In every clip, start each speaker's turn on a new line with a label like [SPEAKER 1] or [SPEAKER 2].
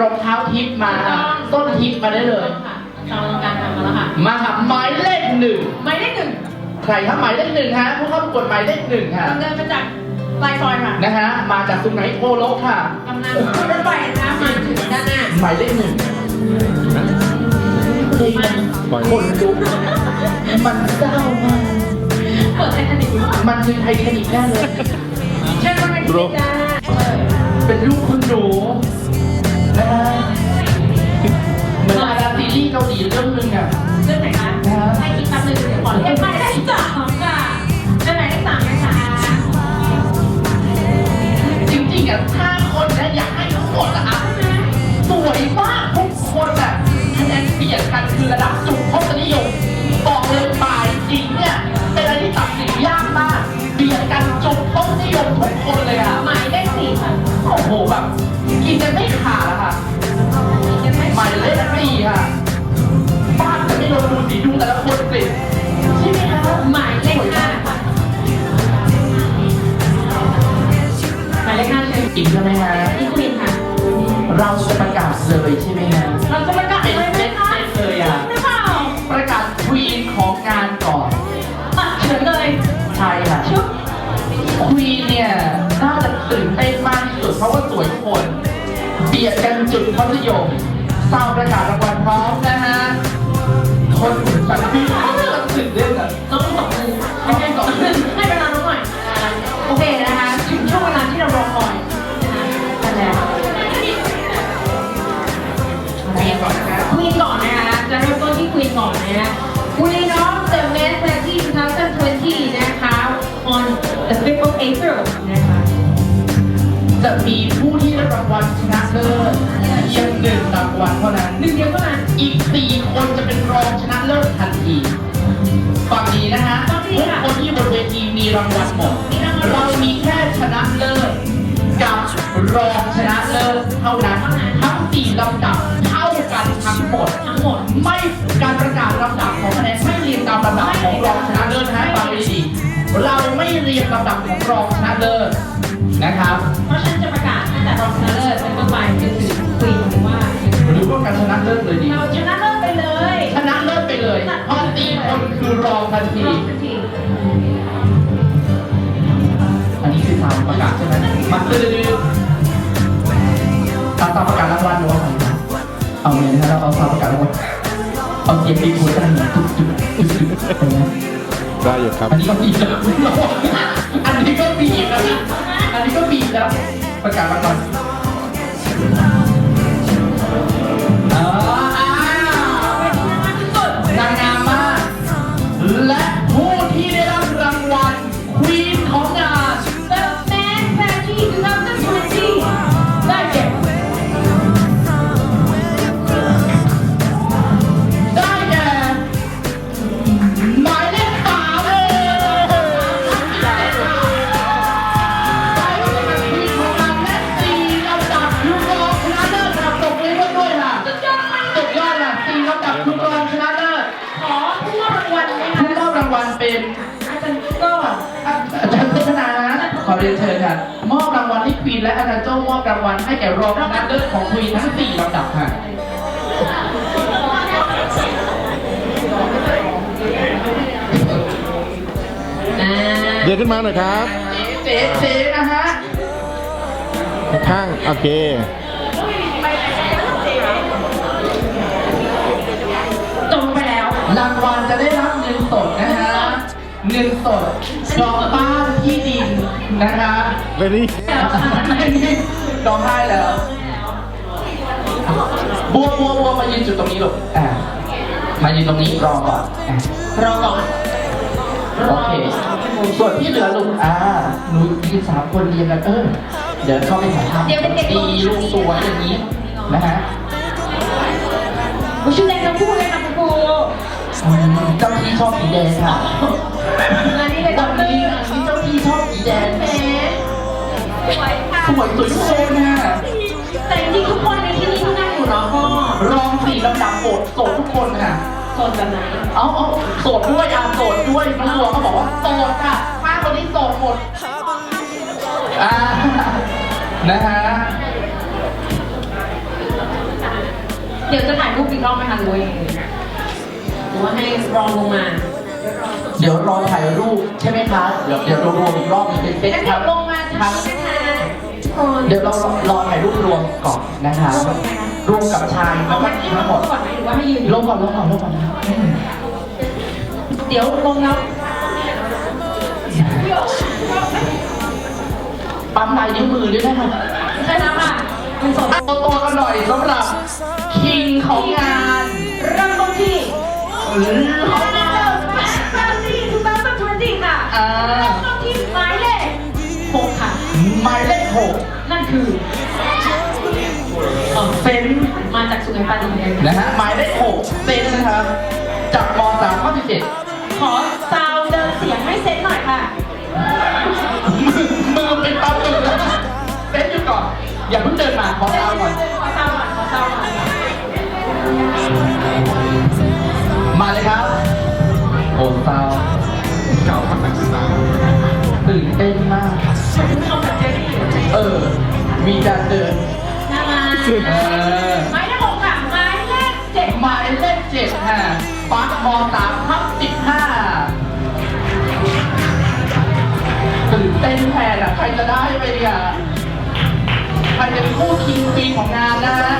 [SPEAKER 1] รองเท้าทิปมาต้นทิปมาได้เลย
[SPEAKER 2] ค่ะกำลังการทำมาแล้วค่ะ
[SPEAKER 1] มาค่ะหมายเลขหนึ่ง
[SPEAKER 2] หมายเลขหนึ่ง
[SPEAKER 1] ใครครับหมายเลขหนึ่งฮะผู้เข้าประกวดหมายเลขหนึ่งค่ะ
[SPEAKER 2] เราเดินมาจากปลายซอยค่ะ
[SPEAKER 1] นะฮะมาจากสุไหงโกลกค่ะ
[SPEAKER 2] กำลังขึ้นรถไฟนะคะมาถึงด้านหน้า
[SPEAKER 1] หมายเลขหนึ่งเพลงมันคนลุกมันเศร้ามาก
[SPEAKER 2] เปิดไททานิคอยู่
[SPEAKER 1] มันคือไททานิคแน่เลย
[SPEAKER 2] เชิญมาเป็นที่จ้า
[SPEAKER 1] เป็นลูกคุณหนู นะฮะเหมือนอาราซีรีส์เกาหลีเรื่องหนึงอะ
[SPEAKER 2] เรื่องไหนคะให้อีกคำหนึ่งเดี๋ยวก่อนเรียกหมายเลขสามค่ะ
[SPEAKER 1] ไห
[SPEAKER 2] ม
[SPEAKER 1] ฮะ
[SPEAKER 2] พี่ควีนค่ะ
[SPEAKER 1] เราจะประกาศเลยใช่ไหมฮะ
[SPEAKER 2] เราจะประกาศเลยไหมคะ
[SPEAKER 1] เป็นเลยอะ
[SPEAKER 2] หรือเปล่า
[SPEAKER 1] ประกาศควีนของงานก่อน
[SPEAKER 2] อะเชิญเลย
[SPEAKER 1] ใช่ค่ะ
[SPEAKER 2] ชุบ
[SPEAKER 1] ควีนเนี่ยน่าจะตื่นเต้นมากที่สุดเพราะว่าสวยทุกคนเบียดกันจุดทศนิยมทราบประกาศรางวัลพร้อมนะฮะคนแบบที่ตื่นเต้นอะ
[SPEAKER 2] น้องสองมือไม่ใช่สองมือให้เวลาน้องหน่อยอ่าโอเคนะคะถึงช่วงเวลาที่เรารอคอย ต้นที่ควีนก่อนนะ Queen of the Men Party 2020 นะคะ on the 5th of April นะคะ
[SPEAKER 1] จะมีผู้ที่ได้รางวัลชนะเลิศเพียงหนึ่งรางวัลเท่านั้น
[SPEAKER 2] หนึ่งเดียวเท่านั้น
[SPEAKER 1] อีกสี่คนจะเป็นรองชนะเลิศทันทีฝั่งนี้นะฮะ
[SPEAKER 2] ฝั่งนี้
[SPEAKER 1] ทุก
[SPEAKER 2] ค่ะ
[SPEAKER 1] คนที่บนเวทีมีรางวัลหมด
[SPEAKER 2] ลำ
[SPEAKER 1] ดับของรองชนะเลิศนะฮะฟังให้ดีเราไม่เรียงลำดับของรองชนะเลิศนะครับ
[SPEAKER 2] เพราะฉะนันจะประกาศตั้งแต่รองชนะเลิศเป็นต้นไปจนถึงควีนหรือว่า
[SPEAKER 1] หรือว่าการชนะเลิศเลยดี
[SPEAKER 2] เราชนะเลิศไปเลย
[SPEAKER 1] ชนะเลิศไปเลยเพราะสี่คนคือรองทันที
[SPEAKER 2] รอบทันที
[SPEAKER 1] อันนี้คือตามประกาศใช่ไหมมาดื้อๆตามตามประกาศรางวัลหรือว่าไงนะเอาเลยนะเราเอาตามประกาศรางวัลเอาเสียงปีพูดกันหนึ่งจุดจุดจุดจุดอะ ได้
[SPEAKER 3] อยู่ครับ
[SPEAKER 1] อันนี้ก็บีบแล้วอันนี้ก็บีบแล้วนะอันนี้ก็บีบแล้วประกาศมาก่อนางวัลเป็น
[SPEAKER 2] อาจารย์ก็
[SPEAKER 1] อาจารย์พัฒนาขอเรียนเชิญค่ะมอบรางวัลให้ควีนและอาจารย์โจ้มอบรางวัลให้แก่รองชนะเลิศของควีนทั้งสี่ลำดับค่ะ
[SPEAKER 2] อ่า
[SPEAKER 3] เดี๋ยวขึ้นมาหน่อยครับ
[SPEAKER 1] เจ๊เจ๊นะฮะ
[SPEAKER 3] ข้างๆโอเค
[SPEAKER 2] จบไปแล้ว
[SPEAKER 1] รางวัลจะได้ งินสดดอกบ้านที่ดินนะคะ
[SPEAKER 3] เรดี้
[SPEAKER 1] ร้องไห้แล้ว บัวบัวบัวมายืนจุดตรงนี้ลูกอ่ามายืนตรงนี้รอก่อนอะ
[SPEAKER 2] รอก่อน
[SPEAKER 1] โอเค ส่วนที่เหลือลูกอ่าหนูยืนสามคนเรียงกันเออ เดี๋ยวเข้าไปถ่ายภาพ
[SPEAKER 2] เดี๋ยวเด็กๆ
[SPEAKER 1] ดีลูกสวยอย่างนี้นะฮะ
[SPEAKER 2] ผู้ชื่อแดงทั้งคู่เลยค่ะคุณครู
[SPEAKER 1] อืม เจ้าที่ชอบสีแดงค่ะ
[SPEAKER 2] งานนี้เลย
[SPEAKER 1] ต
[SPEAKER 2] ด
[SPEAKER 1] อ
[SPEAKER 2] อนกเตอ
[SPEAKER 1] นี้
[SPEAKER 2] ร์
[SPEAKER 1] ที่เจ้าที่ชอบสีแดง
[SPEAKER 2] แหมสวยค่ะ
[SPEAKER 1] สวยสวยทุกคนน่ะ
[SPEAKER 2] แต่จริงๆทุกคนในที่นี้ที่นั่งอยู่เนาะก็
[SPEAKER 1] รองสี่ลำดับโสดโสดทุกคนค่ะ
[SPEAKER 2] โซนแบบไหน
[SPEAKER 1] เอาเอาโสดด้วยอะโสดด้วยน้องบัวเขาบอกว่าโสดค่ะห้าคนนี้โสดหมดอ่านะฮะ
[SPEAKER 2] เดี๋ยวจะถ่ายรูปอีกรอบไหมคะหรือว่ายังไงห รือว่าให้รองลงมา
[SPEAKER 1] เดี๋ยวรอถ่ายรูปใช่ไหมคะเดี๋ยวเดี๋ยวรวมอีกรอบหนึงเป็นเซต
[SPEAKER 2] แล้ว
[SPEAKER 1] ค
[SPEAKER 2] เดี๋
[SPEAKER 1] รั
[SPEAKER 2] ย
[SPEAKER 1] บ
[SPEAKER 2] วลงมาจะ
[SPEAKER 1] ครับ
[SPEAKER 2] ใช่ไหมคะคน
[SPEAKER 1] เดี๋ยวเรารอถ่ายรูปรวมก่อนนะคะรวมกับชาย
[SPEAKER 2] เอา
[SPEAKER 1] ทั้งหม
[SPEAKER 2] ไว้
[SPEAKER 1] ด
[SPEAKER 2] ที่
[SPEAKER 1] ทั้งหมด
[SPEAKER 2] ก่อนไหมหรือว่าให้ยืน
[SPEAKER 1] ลงก่อนลงก่อนลงก่อน
[SPEAKER 2] เดี๋ยวลงแล้ว
[SPEAKER 1] ปั๊มลายนิ้วมือด้วยนะคะ
[SPEAKER 2] ใช่แล้วค่ะคุณสม
[SPEAKER 1] เอาตัวกันหน่อยสำหรับคิงของงาน
[SPEAKER 2] เขาเริ่มแปดแปดสี่ถูกต้องต้องทวนจริงค่ะ
[SPEAKER 1] อ่า
[SPEAKER 2] เริ่มต้นที่หมายเลขหกค่ะ
[SPEAKER 1] หมายเลขหก
[SPEAKER 2] นั่นคือเออเซนมาจากสุนันทาดีเลย
[SPEAKER 1] นะฮะหมายเลขหกเซนนะครับจากมสามข้อที่เจ็ด
[SPEAKER 2] ขอซาวด์เดินเสียงให้เซนหน่อยค่ะ
[SPEAKER 1] มือเป็นปั๊มมือแล้วเซนอยู่ก่อน อย่าเพิ่งเดินมาขอ
[SPEAKER 2] เซน
[SPEAKER 1] ตามก่อน
[SPEAKER 2] ขอซาวด์ก่อนขอซาวด์ก่อน
[SPEAKER 1] มี
[SPEAKER 3] กา
[SPEAKER 1] รเดิน
[SPEAKER 2] น่ารัก
[SPEAKER 1] เออ
[SPEAKER 2] หมายเลขหกค่ะหมายเลขเจ็ด
[SPEAKER 1] หมายเลขเจ็ดค่ะปักมสามทับสิบห้าตื่นเต้นแทนอะใครจะได้ไปอะใครจะเป็นผู้คิงปีของงานนะฮะ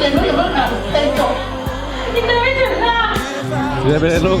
[SPEAKER 1] อย่าเพิ่งอย่าเพิ่งเต้นจบ
[SPEAKER 2] ยังเดินไม่ถึงค่ะ
[SPEAKER 3] เดี๋ยวไปเลยลูก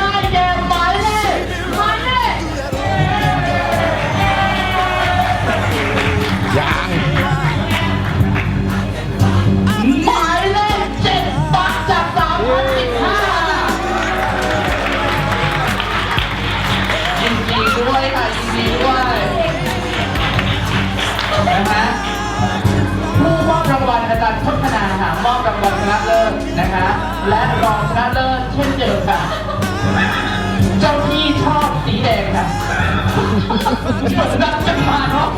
[SPEAKER 2] และ
[SPEAKER 1] รองชนะเลิศเช่นเดิมค่ะเจ้าที่ชอบสีแดงค่ะเหมือนนัดกันมาเนาะ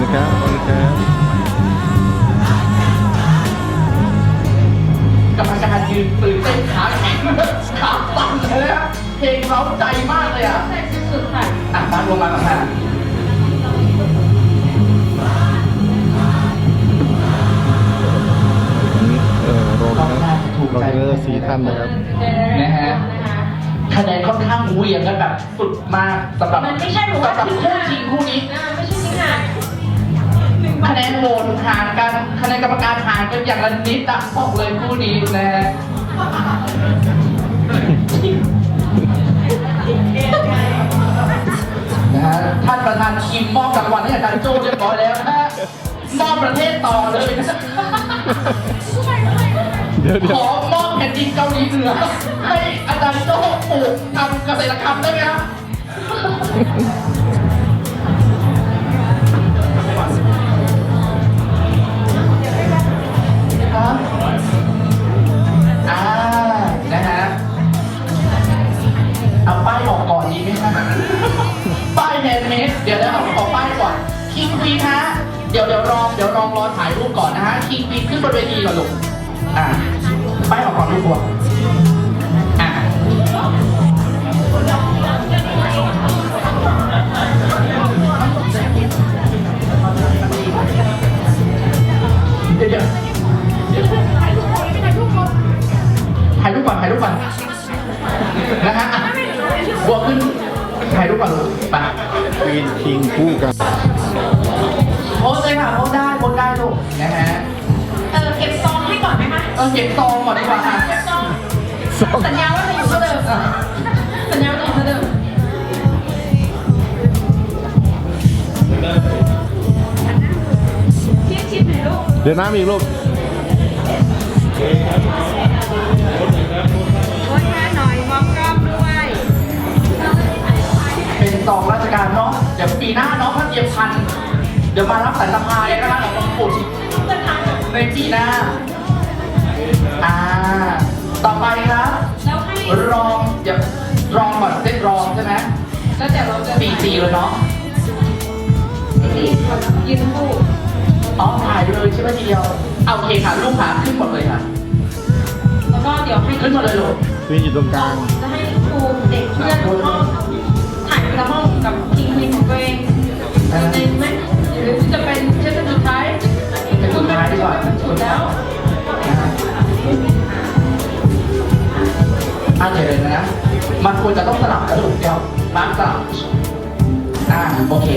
[SPEAKER 3] นะครับนะครับ
[SPEAKER 1] กรรมการยืนตื่นเต้นขาแข็งขาสั่นเลยนะเพลงเร้าใจมากเลยอะ
[SPEAKER 2] ใส่สุดๆค่ะ
[SPEAKER 1] อะมาลงมาก่อนค่ะ
[SPEAKER 3] สี่ท่านนะครับ
[SPEAKER 1] นะฮะคะแนนค่อนข้างเหวี่ยงกันแบบสุดมากสำหรับ
[SPEAKER 2] มันไม่ใช่หรือว่า
[SPEAKER 1] สำหรับคู่จริงคู่นี้
[SPEAKER 2] อ่าไม่ใช่จริงค่ะ
[SPEAKER 1] คะแนนโหวตห่างกันคะแนนกรรมการห่างกันอย่างละนิดอะบอกเลยคู่นี้นะฮะนะฮะท่านประธานคิมมอบรางวัลให้อาจารย์โจ้เรียบร้อยแล้วนะฮะมอบประเทศต่อเลยนะ
[SPEAKER 3] เดี๋ยวเดี๋
[SPEAKER 1] ข
[SPEAKER 3] ยว
[SPEAKER 1] อมอบแผ่นดินเกาหลีเหนือให้อาจารย์โจ้ปลูกทำเกษตรกรรมได้ไหมครับครับ ออเก็บตองก่อนดีกว่าค่ะสัญญาว่าจะอยู่ก็เดิมสัญญาว่าจะอยู่เท่เดิมชิดชิดหน่อยลูกเดี๋
[SPEAKER 3] ยวน้ำอีก
[SPEAKER 1] ลูก
[SPEAKER 2] โอ้ยแค่หน่อยม
[SPEAKER 1] องก
[SPEAKER 2] ล้องด้วยเป็น
[SPEAKER 3] ตอ
[SPEAKER 1] งราชการเนาะเดี๋ยวปีหน้าเนาะถ้าเตรียมทัน เดี๋ยวมารับสายสาพายนะคะของหวงปู่ในปีหน้า อ่า ต่อไปครับ
[SPEAKER 2] แล้วให้
[SPEAKER 1] รองเดี๋ยวรองก่อนเส้นรองใช่ไหม
[SPEAKER 2] แล้วเดี๋ยวเราจะ
[SPEAKER 1] ปีจีเลยเนาะ
[SPEAKER 2] ตียืนคู่
[SPEAKER 1] อ๋อถ่ายเลยใช่ไหมทีเดียวเอาโอเคค่ะลูกขาขึ้นหมดเลยค่ะ
[SPEAKER 2] แล้วก็เดี๋ยวให้
[SPEAKER 1] ขึ้นหมดเลยลูก
[SPEAKER 3] คืออยู่ตรงกลาง
[SPEAKER 2] จะให้ครูเด็กเพื่อนห้องถ่ายละห้องกับทีมเพลงของตัวเองในไหมหรือจะเป็นเช่นสุดท้าย
[SPEAKER 1] เป็นสุดท้ายดีกว่า
[SPEAKER 2] สุดแล้ว
[SPEAKER 1] อะเดี๋ยวเลยนะ มันควรจะต้องสลับกระดูกเดียวบ้างสลับอ่าโอเค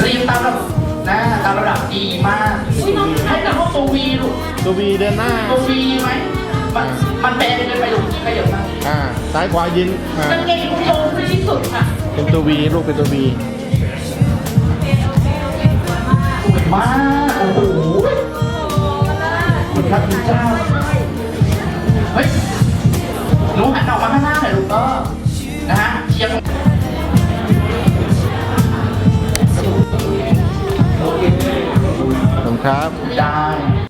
[SPEAKER 1] เรียงตามระดับนะตามระดับดีมาก
[SPEAKER 2] อุ้ยน้อง
[SPEAKER 1] ให้แต่ห้องตัววีลูก
[SPEAKER 3] ตัววีเดินหน้า
[SPEAKER 1] ตัววีไหมมันมันแบนเกินไปลูกขยับมา
[SPEAKER 3] อ่า ซ้ายขวายินอ่ากา
[SPEAKER 2] งเกงโชว์ที่สุดค่ะ
[SPEAKER 3] เป็นตัววีลูกเป็นตัววี
[SPEAKER 1] สวยมากโอ้โหคุณพระคุณเจ้าเฮ้ย ลูกหันออกมาข้างหน้าหน่อยลูกก็นะฮะเชียร์
[SPEAKER 3] ขอบคุณครับ
[SPEAKER 1] ได้